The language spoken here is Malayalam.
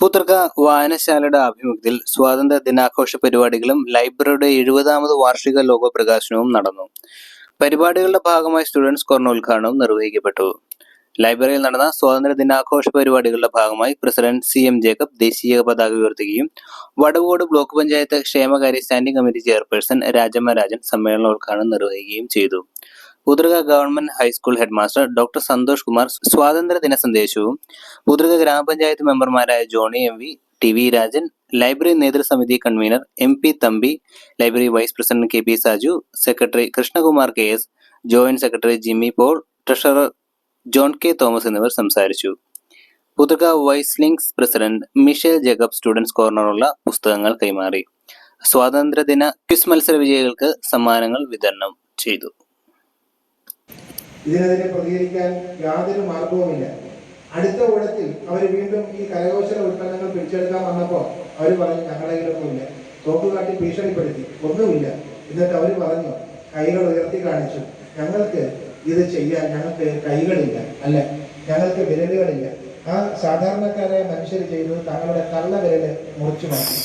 പുത്രക വായനശാലയുടെ ആഭിമുഖ്യത്തിൽ സ്വാതന്ത്ര്യ ദിനാഘോഷ പരിപാടികളും ലൈബ്രറിയുടെ എഴുപതാമത് വാർഷിക ലോഗോ പ്രകാശനവും നടന്നു. പരിപാടികളുടെ ഭാഗമായി സ്റ്റുഡൻസ് കോർണർ ഉദ്ഘാടനവും നിർവഹിക്കപ്പെട്ടു. ലൈബ്രറിയിൽ നടന്ന സ്വാതന്ത്ര്യ ദിനാഘോഷ പരിപാടികളുടെ ഭാഗമായി പ്രസിഡന്റ് സി എം ജേക്കബ് ദേശീയ പതാക ഉയർത്തുകയും വടവോട് ബ്ലോക്ക് പഞ്ചായത്ത് ക്ഷേമകാര്യ standing committee chairperson Rajamma Rajan സമ്മേളനോദ്ഘാടനം നിർവഹിക്കുകയും ചെയ്തു. Puthrika government high school headmaster doctor Santhosh Kumar സ്വാതന്ത്ര്യ ദിന സന്ദേശവും പുതൃക ഗ്രാമപഞ്ചായത്ത് മെമ്പർമാരായ Johnny M V T V Rajan library നേതൃസമിതി convener M P Thampi library vice president K P Saju secretary Krishnakumar K S joint secretary Jimmy Paul treasurer John K Thomas എന്നിവർ സംസാരിച്ചു. പുതുക വൈസ്ലിങ്സ് പ്രസിഡന്റ് മിഷേൽ ജേക്കബ് സ്റ്റുഡൻസ് കോർണറുള്ള പുസ്തകങ്ങൾ കൈമാറി. സ്വാതന്ത്ര്യദിന ക്വിസ് മത്സര വിജയികൾക്ക് സമ്മാനങ്ങൾ വിതരണം ചെയ്തു. ഇതിനെതിരെ പ്രതികരിക്കാൻ യാതൊരു മാർഗവുമില്ല. അടുത്ത ഓടത്തിൽ അവർ വീണ്ടും ഈ കരകൗശല ഉൽപ്പന്നങ്ങൾ പിടിച്ചെടുക്കാൻ വന്നപ്പോൾ അവർ പറഞ്ഞു ഞങ്ങളുടെ കയ്യിലൊന്നുമില്ല. തോക്കുകാട്ടി ഭീഷണിപ്പെടുത്തി. ഒന്നുമില്ല. എന്നിട്ട് അവർ പറഞ്ഞു കൈകൾ ഉയർത്തി കാണിച്ചു. ഞങ്ങൾക്ക് ഇത് ചെയ്യാൻ ഞങ്ങൾക്ക് കൈകളില്ല അല്ല ഞങ്ങൾക്ക് വിരലുകളില്ല. ആ സാധാരണക്കാരായ മനുഷ്യർ ചെയ്തത് തങ്ങളുടെ കള്ള വിരൽ മുറിച്ചു മാറ്റി.